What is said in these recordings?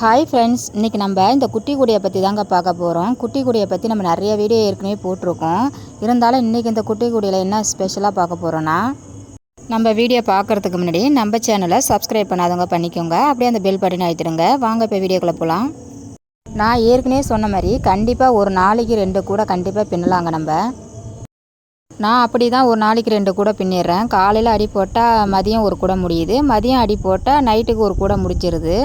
Hi friends இன்றைக்கி நம்ம இந்த குட்டி குடியை பற்றி தாங்க பார்க்க போகிறோம் குட்டி குடியை பற்றி நம்ம நிறைய வீடியோ ஏற்கனவே போட்டிருக்கோம். இருந்தாலும் இன்றைக்கி இந்த குட்டி குடியில் என்ன ஸ்பெஷலாக பார்க்க போகிறோன்னா நம்ம வீடியோ பார்க்குறதுக்கு முன்னாடி நம்ம சேனலை சப்ஸ்கிரைப் பண்ணாதவங்க பண்ணிக்கோங்க. அப்படியே அந்த பெல் பட்டன் அழுத்திடுங்க. வாங்க இப்போ வீடியோக்குள்ளே போகலாம் நான் ஏற்கனவே சொன்ன மாதிரி கண்டிப்பாக ஒரு நாளைக்கு ரெண்டு கூட கண்டிப்பாக பின்னலாங்க நம்ம. நான் அப்படி தான் ஒரு நாளைக்கு ரெண்டு கூட பின்னிடுறேன். காலையில் அடி போட்டால் மதியம் ஒரு கூட முடியுது. மதியம் அடி போட்டால் நைட்டுக்கு ஒரு கூட முடிச்சிருது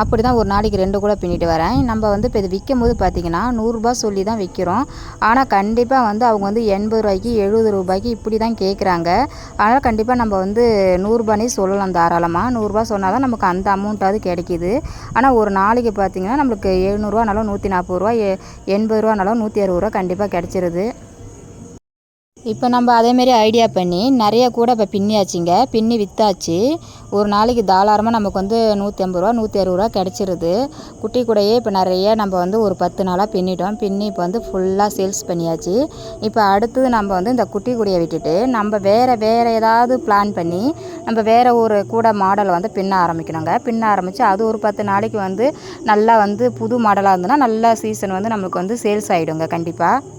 அப்படி தான் ஒரு நாளைக்கு ரெண்டு கூட பின்னிட்டு வரேன். நம்ம வந்து இப்போ இது விற்கும் போது பார்த்திங்கன்னா நூறுரூபா சொல்லி தான் விற்கிறோம் ஆனால் கண்டிப்பாக வந்து அவங்க வந்து எண்பது ரூபாய்க்கு எழுபது ரூபாய்க்கு இப்படி தான் கேட்குறாங்க அதனால் கண்டிப்பாக நம்ம வந்து நூறுரூபானே சொல்லலாம் தாராளமாக நூறுரூபா சொன்னால் தான் நமக்கு அந்த அமௌண்ட்டாவது கிடைக்கிது. ஆனால் ஒரு நாளைக்கு பார்த்திங்கன்னா நம்மளுக்கு எழுநூறுவானாலும் நூற்றி நாற்பது ரூபா எ எண்பது ரூபானாலும் நூற்றி அறுபது ரூபா கண்டிப்பாக கிடச்சிருது. இப்போ நம்ம அதேமாரி ஐடியா பண்ணி நிறைய கூட இப்போ பின்னியாச்சுங்க. பின்னி விற்றாச்சு ஒரு நாளைக்கு தாராளமாக நமக்கு வந்து நூற்றி ஐம்பது ரூபா நூற்றி அறுபது ரூபா கிடச்சிருது. குட்டி கூடையே இப்போ நிறைய நம்ம வந்து ஒரு பத்து நாளாக பின்னிட்டோம். பின்னி இப்போ வந்து ஃபுல்லாக சேல்ஸ் பண்ணியாச்சு. இப்போ அடுத்தது நம்ம வந்து இந்த குட்டி கூடையை விட்டுட்டு நம்ம வேறு வேறு ஏதாவது பிளான் பண்ணி நம்ம வேறு ஒரு கூட மாடலை வந்து பின்ன ஆரம்பிக்கணுங்க. பின்ன ஆரம்பித்து அது ஒரு பத்து நாளைக்கு வந்து நல்லா வந்து புது மாடலாக இருந்ததுன்னா நல்லா சீசன் வந்து நம்மளுக்கு வந்து சேல்ஸ் ஆகிடுங்க கண்டிப்பாக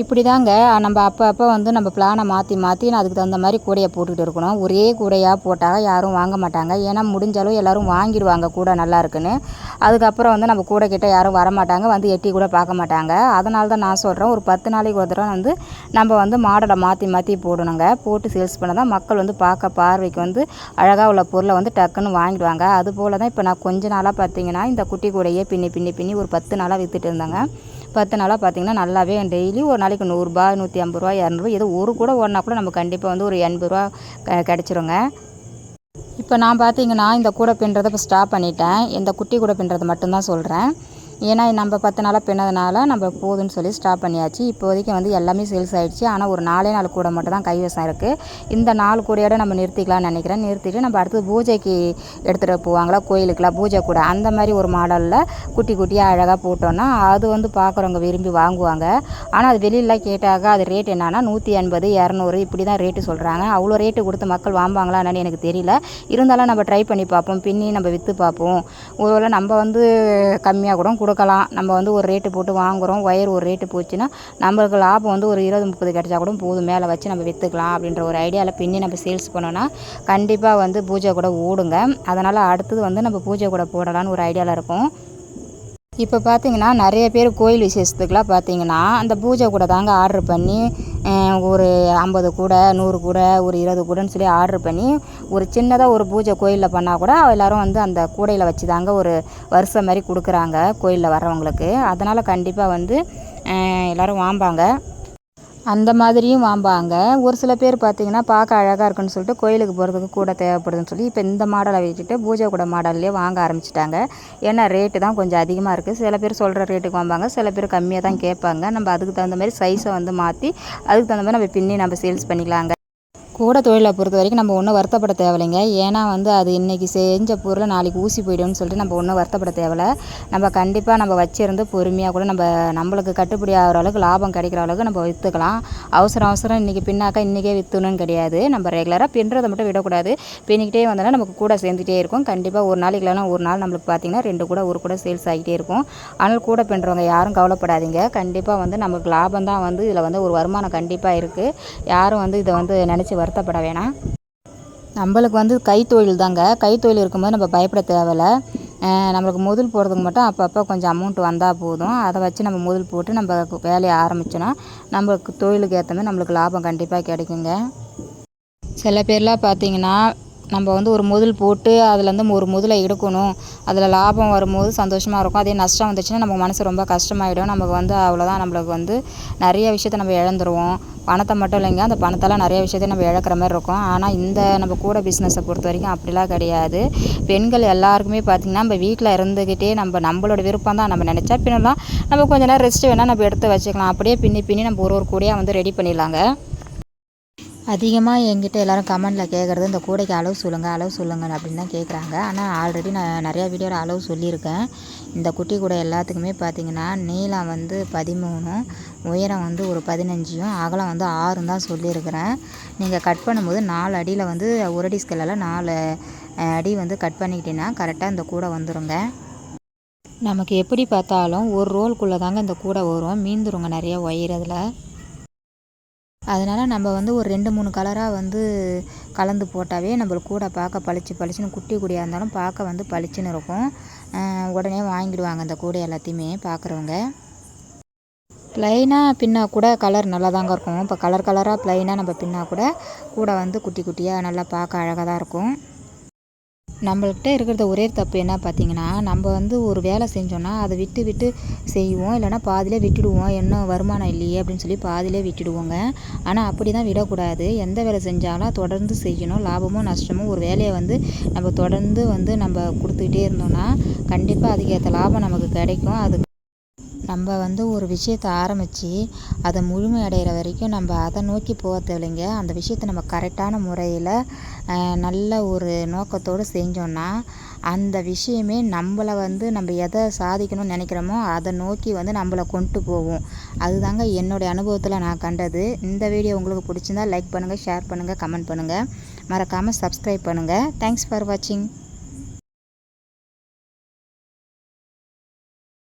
இப்படி தாங்க நம்ம அப்போ அப்போ வந்து நம்ம பிளானை மாற்றி மாற்றி அதுக்கு தகுந்த மாதிரி கூடையை போட்டுக்கிட்டு இருக்கணும். ஒரே கூடையாக போட்டால் யாரும் வாங்க மாட்டாங்க. ஏன்னா முடிஞ்சாலும் எல்லோரும் வாங்கிடுவாங்க கூடை நல்லா இருக்குன்னு. அதுக்கப்புறம் வந்து நம்ம கூடை கிட்டே யாரும் வரமாட்டாங்க வந்து எட்டி கூட பார்க்க மாட்டாங்க. அதனால தான் நான் சொல்கிறேன் ஒரு பத்து நாளைக்கு ஒரு தடவை வந்து நம்ம வந்து மாடலை மாற்றி மாற்றி போடணுங்க. போட்டு சேல்ஸ் பண்ண தான் மக்கள் வந்து பார்க்க பார்வைக்கு வந்து அழகாக உள்ள பொருளை வந்து டக்குன்னு வாங்கிடுவாங்க. அதுபோல் தான் இப்போ நான் கொஞ்ச நாளாக பார்த்தீங்கன்னா இந்த குட்டி கூடையே பின்னி பின்னி பின்னி ஒரு பத்து நாளாக விற்றுட்டு இருந்தாங்க. பத்து நாளாக பார்த்திங்கன்னா நல்லாவே டெய்லி ஒரு நாளைக்கு நூறுரூபா நூற்றி ஐம்பது ரூபா இரநூறுவா ஏதோ ஒரு கூட ஓடினா கூட நம்ம கண்டிப்பாக வந்து ஒரு எண்பது ரூபா கிடச்சிருங்க. இப்போ நான் பார்த்தீங்கன்னா இந்த கூடை பின்னுறதை இப்போ ஸ்டாப் பண்ணிட்டேன். இந்த குட்டி கூடை பின்னுறது மட்டும்தான் சொல்கிறேன் ஏன்னா நம்ம பத்து நாளாக பின்னதுனால நம்ம போதுன்னு சொல்லி ஸ்டாப் பண்ணியாச்சு. இப்போதைக்கு வந்து எல்லாமே சேல்ஸ் ஆகிடுச்சு ஆனால் ஒரு நாலே நாள் கூட மட்டும் தான் கைவசம் இருக்குது இந்த நாலு கூடையோட நம்ம நிறுத்திக்கலாம்னு நினைக்கிறேன். நிறுத்திட்டு நம்ம அடுத்து பூஜைக்கு எடுத்துகிட்டு போவாங்களா? கோயிலுக்குலாம் பூஜை கூட. அந்த மாதிரி ஒரு மாடலில் குட்டி குட்டியாக அழகாக போட்டோன்னா அது வந்து பார்க்குறவங்க விரும்பி வாங்குவாங்க. ஆனால் அது வெளியிலலாம் கேட்டாக்க அது ரேட் என்னன்னா நூற்றி எண்பது இரநூறு இப்படி தான் ரேட்டு சொல்கிறாங்க அவ்வளோ ரேட்டு கொடுத்து மக்கள் வாங்குவாங்களா என்னன்னு எனக்கு தெரியல. இருந்தாலும் நம்ம ட்ரை பண்ணி பார்ப்போம். பின்னி நம்ம விற்று பார்ப்போம். ஒருவேளை நம்ம வந்து கம்மியாக கூட கொடுக்கலாம். நம்ம வந்து ஒரு ரேட்டு போட்டு வாங்குகிறோம் ஒயர் ஒரு ரேட்டு போச்சுன்னா நம்மளுக்கு லாபம் வந்து ஒரு இருபது முப்பது கிடச்சா கூட போதும். மேலே வச்சு நம்ம விற்றுக்கலாம் அப்படின்ற ஒரு ஐடியாவில் பின்னி நம்ம சேல்ஸ் பண்ணோன்னா கண்டிப்பாக வந்து பூஜை கூட ஓடுங்க. அதனால் அடுத்தது வந்து நம்ம பூஜை கூட போடலான்னு ஒரு ஐடியாவில் இருக்கும். இப்போ பார்த்தீங்கன்னா நிறைய பேர் கோயில் விசேஷத்துக்குலாம் பார்த்தீங்கன்னா அந்த பூஜை கூட தாங்க ஆர்டர் பண்ணி ஒரு ஐம்பது கூடை நூறு கூடை ஒரு இருபது கூடைன்னு சொல்லி ஆர்டர் பண்ணி ஒரு சின்னதாக ஒரு பூஜை கோயிலில் பண்ணால் கூட எல்லோரும் வந்து அந்த கூடையில் வச்சு தாங்க ஒரு வருஷம் மாதிரி கொடுக்குறாங்க கோயிலில் வர்றவங்களுக்கு. அதனால் கண்டிப்பாக வந்து எல்லோரும் வாம்பாங்க. அந்த மாதிரியும் வாம்பாங்க. ஒரு சில பேர் பார்த்திங்கன்னா பார்க்க அழகாக இருக்குன்னு சொல்லிட்டு கோயிலுக்கு போகிறதுக்கு கூட தேவைப்படுதுன்னு சொல்லி இப்போ இந்த மாடலை வச்சுட்டு பூஜை கூட மாடல்லே வாங்க ஆரம்பிச்சிட்டாங்க. ஏன்னா ரேட்டு தான் கொஞ்சம் அதிகமாக இருக்குது சில பேர் சொல்கிற ரேட்டுக்கு வாம்பாங்க. சில பேர் கம்மியாக தான் கேட்பாங்க. நம்ம அதுக்கு தகுந்த மாதிரி சைஸை வந்து மாற்றி அதுக்கு தகுந்த மாதிரி நம்ம பின்னி நம்ம சேல்ஸ் பண்ணிக்கலாங்க. கூட தொழிலை பொறுத்த வரைக்கும் நம்ம ஒன்றும் வருத்தப்பட தேவையில்லைங்க. ஏன்னா வந்து அது இன்றைக்கி செஞ்ச பொருளை நாளைக்கு ஊசி போய்டும்னு சொல்லிட்டு நம்ம ஒன்றும் வருத்தப்பட தேவையில்ல. நம்ம கண்டிப்பாக நம்ம வச்சுருந்து பொறுமையாக கூட நம்ம நம்மளுக்கு கட்டுப்படி ஆகிற அளவுக்கு லாபம் கிடைக்கிற அளவுக்கு நம்ம விற்றுக்கலாம் அவசரம் அவசரம் இன்றைக்கி பின்னாக்கா இன்றைக்கே விற்றுணுன்னு கிடையாது. நம்ம ரெகுலராக பின்னுறதை மட்டும் விடக்கூடாது. பின்னிக்கிட்டே வந்தோன்னா நமக்கு கூட சேர்ந்துட்டே இருக்கும். கண்டிப்பாக ஒரு நாளைக்கு இல்லைனா ஒரு நாள் நம்மளுக்கு பார்த்திங்கன்னா ரெண்டு கூட ஒரு கூட சேல்ஸ் ஆகிட்டே இருக்கும். அதனால் கூட பின்னுறவங்க யாரும் கவலைப்படாதீங்க. கண்டிப்பாக வந்து நமக்கு லாபம் தான் வந்து இதில் வந்து ஒரு வருமானம் கண்டிப்பாக இருக்குது யாரும் வந்து இதை வந்து நினச்சி வருத்தப்பட வேணாம். நம்மளுக்கு வந்து கைத்தொழில் தாங்க. கைத்தொழில் இருக்கும்போது நம்ம பயப்பட தேவையில்ல. நம்மளுக்கு முதல் போடுறதுக்கு மட்டும் அப்பப்போ கொஞ்சம் அமௌண்ட் வந்தால் போதும். அதை வச்சு நம்ம முதல் போட்டு நம்ம வேலையை ஆரம்பிச்சோன்னா நம்மளுக்கு தொழிலுக்கு ஏற்ற மாதிரி நம்மளுக்கு லாபம் கண்டிப்பாக கிடைக்குங்க. சில பேர்லாம் பார்த்தீங்கன்னா நம்ம வந்து ஒரு முதல் போட்டு அதுலேருந்து ஒரு முதலை எடுக்கணும். அதில் லாபம் வரும்போது சந்தோஷமாக இருக்கும். அதே நஷ்டம் வந்துச்சுன்னா நம்ம மனசு ரொம்ப கஷ்டமாயிடும். நமக்கு வந்து அவ்வளோதான் நம்மளுக்கு வந்து நிறைய விஷயத்த நம்ம இழந்துருவோம். பணத்தை மட்டும் இல்லைங்க அந்த பணத்தெல்லாம் நிறைய விஷயத்தையும் நம்ம இழக்கிற மாதிரி இருக்கும். ஆனால் இந்த நம்ம கூட பிஸ்னஸை பொறுத்த வரைக்கும் அப்படிலாம் கிடையாது. பெண்கள் எல்லாருக்குமே பார்த்திங்கன்னா நம்ம வீட்டில் இருந்துக்கிட்டே நம்ம நம்மளோட விருப்பம் தான் நம்ம நினச்சா பின்னலாம் நம்ம கொஞ்ச நேரம் ரெஸ்ட் வேணால் நம்ம எடுத்து வச்சுக்கலாம். அப்படியே பின்னி பின்னி நம்ம ஒரு ஒரு கூடையாக வந்து ரெடி பண்ணிடலாங்க. அதிகமாக என்கிட்ட எல்லோரும் கமெண்டில் கேட்குறது இந்த கூடைக்கு அளவு சொல்லுங்கள் அளவு சொல்லுங்கள் அப்படின்னு தான் கேட்குறாங்க ஆனால் ஆல்ரெடி நான் நிறையா வீடியோவில் அளவு சொல்லியிருக்கேன். இந்த குட்டி கூடை எல்லாத்துக்குமே பார்த்திங்கன்னா நீளம் வந்து பதிமூணும் உயரம் வந்து ஒரு பதினஞ்சும் அகலம் வந்து ஆறும் தான் சொல்லியிருக்கிறேன். நீங்கள் கட் பண்ணும்போது நாலு அடியில் வந்து ஒரு அடி ஸ்கேலில் நாலு அடி வந்து கட் பண்ணிக்கிட்டீங்கன்னா கரெக்டாக இந்த கூடை வந்துடுங்க நமக்கு எப்படி பார்த்தாலும் ஒரு ரோல்குள்ளே தாங்க இந்த கூடை வரும். மீந்துருங்க நிறைய ஒயர் அதில் அதனால் நம்ம வந்து ஒரு ரெண்டு மூணு கலராக வந்து கலந்து போட்டாவே நம்மளுக்கு கூடை பார்க்க பளிச்சு பளிச்சுன்னு குட்டி கூடையாக இருந்தாலும் பார்க்க வந்து பளிச்சுன்னு இருக்கும். உடனே வாங்கிடுவாங்க அந்த கூடை எல்லாத்தையுமே பார்க்குறவங்க. ப்ளைனாக பின்னா கூட கலர் நல்லா தாங்க இருக்கும். இப்போ கலர் கலராக ப்ளைனாக நம்ம பின்னா கூட கூட வந்து குட்டி குட்டியாக நல்லா பார்க்க அழகாக தான் இருக்கும். நம்மள்கிட்ட இருக்கிறத ஒரே தப்பு என்ன பார்த்தீங்கன்னா நம்ம வந்து ஒரு வேலை செஞ்சோன்னா அதை விட்டு விட்டு செய்வோம். இல்லைன்னா பாதியிலே விட்டுடுவோம். என்ன வருமானம் இல்லையே அப்படின்னு சொல்லி பாதியிலே விட்டுடுவோங்க. ஆனால் அப்படி தான் விடக்கூடாது. எந்த வேலை செஞ்சாலும் தொடர்ந்து செய்யணும். லாபமோ நஷ்டமோ ஒரு வேலையை வந்து நம்ம தொடர்ந்து வந்து நம்ம கொடுத்துக்கிட்டே இருந்தோம்னா கண்டிப்பாக அதுக்கேற்ற லாபம் நமக்கு கிடைக்கும். அது நம்ம வந்து ஒரு விஷயத்தை ஆரம்பித்து அதை முழுமை அடைகிற வரைக்கும் நம்ம அதை நோக்கி போக தேவையில்லைங்க. அந்த விஷயத்தை நம்ம கரெக்டான முறையில் நல்ல ஒரு நோக்கத்தோடு செஞ்சோன்னா அந்த விஷயமே நம்மளை வந்து நம்ம எதை சாதிக்கணும்னு நினைக்கிறோமோ அதை நோக்கி வந்து நம்மளை கொண்டு போகும். அதுதாங்க என்னுடைய அனுபவத்தில் நான் கண்டது. இந்த வீடியோ உங்களுக்கு பிடிச்சிருந்தா லைக் பண்ணுங்கள் ஷேர் பண்ணுங்கள் கமெண்ட் பண்ணுங்கள் மறக்காமல் சப்ஸ்கிரைப் பண்ணுங்கள் தேங்க்ஸ் ஃபார் வாட்சிங்